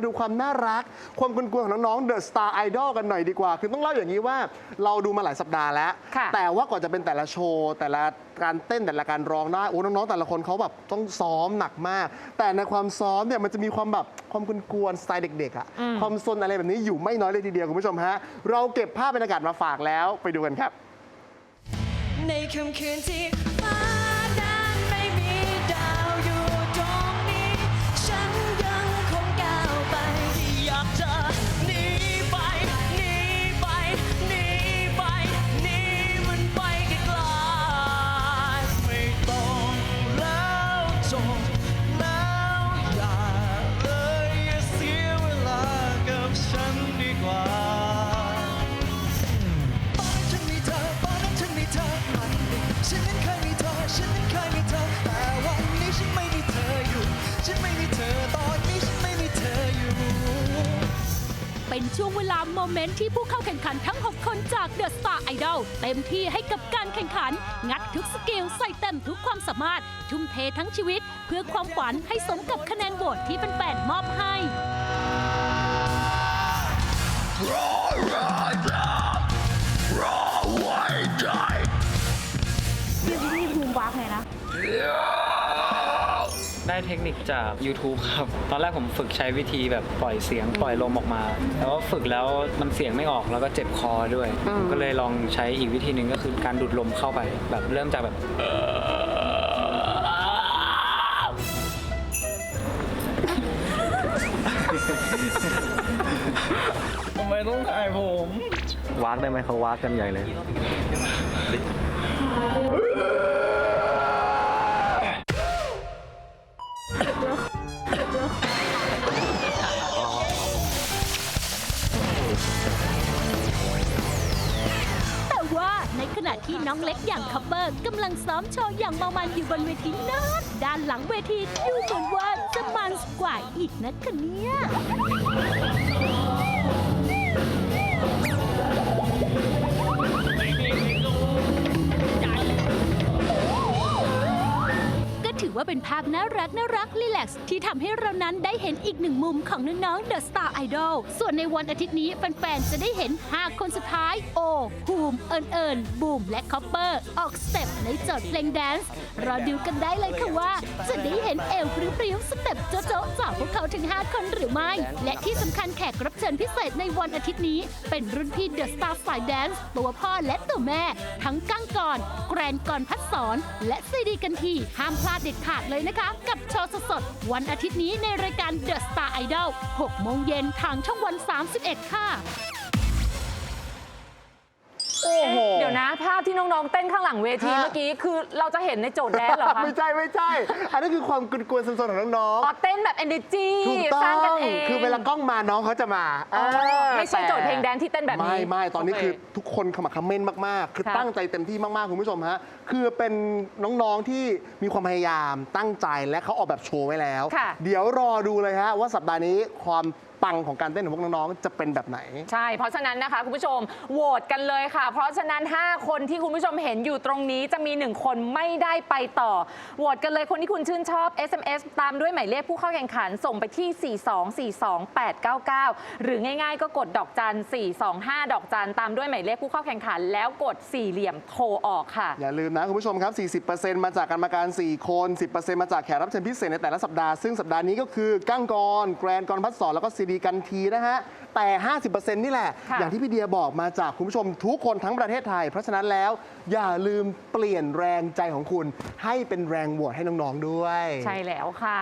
มาดูความน่ารัก ความกวนๆของน้องๆ The Star Idol กันหน่อยดีกว่า คือต้องเล่าอย่างนี้ว่าเราดูมาหลายสัปดาห์แล้ว ค่ะแต่ว่าก่อนจะเป็นแต่ละโชว์ แต่ละการเต้นแต่ละการร้องได้โอ้น้องๆแต่ละคนเขาแบบต้องซ้อมหนักมาก แต่ในความซ้อมเนี่ยมันจะมีความแบบความกวนๆสไตล์เด็กๆอะความซนอะไรแบบนี้อยู่ไม่น้อยเลยทีเดียวคุณผู้ชมฮะเราเก็บภาพบรรยากาศมาฝากแล้วไปดูกันครับ ในค่ำคืนที่ ช่วงเวลาโมเมนต์ที่ผู้เข้าแข่งขันทั้ง 6 คนจาก The Star Idol เต็มที่ให้กับการแข่งขัน งัดทุกสกิลใส่เต็มทุกความสามารถ ทุ่มเททั้งชีวิต เพื่อความฝันให้สมกับคะแนนโหวตที่แฟนๆมอบให้ได้เทคนิคจาก YouTube ครับ ตอนแรกผมฝึกใช้วิธีแบบปล่อยเสียงปล่อยลมออกมาแต่ว่าฝึกแล้วมันเสียงไม่ออกแล้วก็เจ็บคอด้วยก็เลยลองใช้อีกวิธีหนึ่งก็คือการดูดลมเข้าไป แบบเริ่มจากแบบ ทำไมต้องถ่ายผม วากได้ไหมเขาวากกันใหญ่เลย ณะที่น้องเล็กอย่างคัพเปอร์กำลังซ้อมโชว์อย่างเมามันอยู่บนเวทีนั้น ด้านหลังเวทีดูเหมือนว่าจะมันกว่าอีกนะคะเนี่ย ว่าเป็นภาพน่ารักน่ารักรีแลกซ์ที่ทำให้เรานั้นได้เห็นอีกหนึ่งมุมของน้องๆ The Star Idol ส่วนในวันอาทิตย์นี้แฟนๆ จะได้เห็น 5 คนสุดท้าย โอภูมิเอิญเอิญบูมและคอปเปอร์ ออกสเต็ปในโจทย์เพลงแดนซ์รอดูกันได้เลยค่ะว่า จะได้เห็นเอวพริ้วๆสเต็ปโจ๊ะๆจากพวกเขาถึง 5 คนหรือไม่ และที่สำคัญแขกรับเชิญพิเศษในวันอาทิตย์นี้ เป็นรุ่นพี่ The Star สายแดนซ์ตัวพ่อและตัวแม่ ทั้งกั้งกรแกรนกรพัดสอนและซีดีกันทีห้ามพลาดเด็ดขาดเลยนะคะ กับโชว์สดๆ วันอาทิตย์นี้ในรายการ The Star Idol 6โมงเย็นทางช่องวัน 31 ค่ะ โอ้โห เดี๋ยวนะ ภาพที่น้องๆ เต้นข้างหลังเวทีฮะ เมื่อกี้คือเราจะเห็นในโจทย์แดนซ์เหรอคะไม่ใช่ไม่ใช่ อันนี้คือความกวนๆสนๆของน้องอ๋อเต้นแบบ energy ๆถูกต้สร้างกันองเองคือเวลากล้องมาน้องเขาจะมาอ๋อเออไม่ใช่โจทย์เพลงแดนซ์ที่เต้นแบบนี้ ไม่ไม่ตอนนี้โอเคคือทุกคนขมักเขม้นมากๆ คือค่ะตั้งใจเต็มที่มากๆ คุณผู้ชมฮะ คือเป็นน้องๆที่มีความพยายามตั้งใจและเขาออกแบบโชว์ไว้แล้ว ค่ะ เดี๋ยวรอดูเลยฮะว่าสัปดาห์นี้ความ ปังของการเต้นของพวกน้องๆจะเป็นแบบไหน ใช่ เพราะฉะนั้นนะคะ คุณผู้ชมโหวตกันเลยค่ะ เพราะฉะนั้น 5 คนที่คุณผู้ชมเห็นอยู่ตรงนี้จะมี 1 คนไม่ได้ไปต่อโหวตกันเลยคนที่คุณชื่นชอบ SMS ตามด้วยหมายเลขผู้เข้าแข่งขันส่งไปที่ 4242899 หรือง่ายๆ ก็กดดอกจัน 425 ดอกจันตามด้วยหมายเลขผู้เข้าแข่งขัน แล้วกดสี่เหลี่ยมโทรออกค่ะ อย่าลืมนะคุณผู้ชมครับ 40%มาจากกรรมการ 4 คน 10%มาจากแขกรับเชิญพิเศษในแต่ละสัปดาห์ ซึ่งสัปดาห์นี้ก็คือก้างกร แกรนกรพัฒสอนแล้วก็ซีดีกันทีนะฮะ แต่ 50%นี่แหละ ค่ะ อย่างที่พี่เดียบอกมาจากคุณผู้ชมทุกคนทั้งประเทศไทย เพราะฉะนั้นแล้วอย่าลืมเปลี่ยนแรงใจของคุณ ให้เป็นแรงโหวตให้น้องๆด้วย ใช่แล้วค่ะ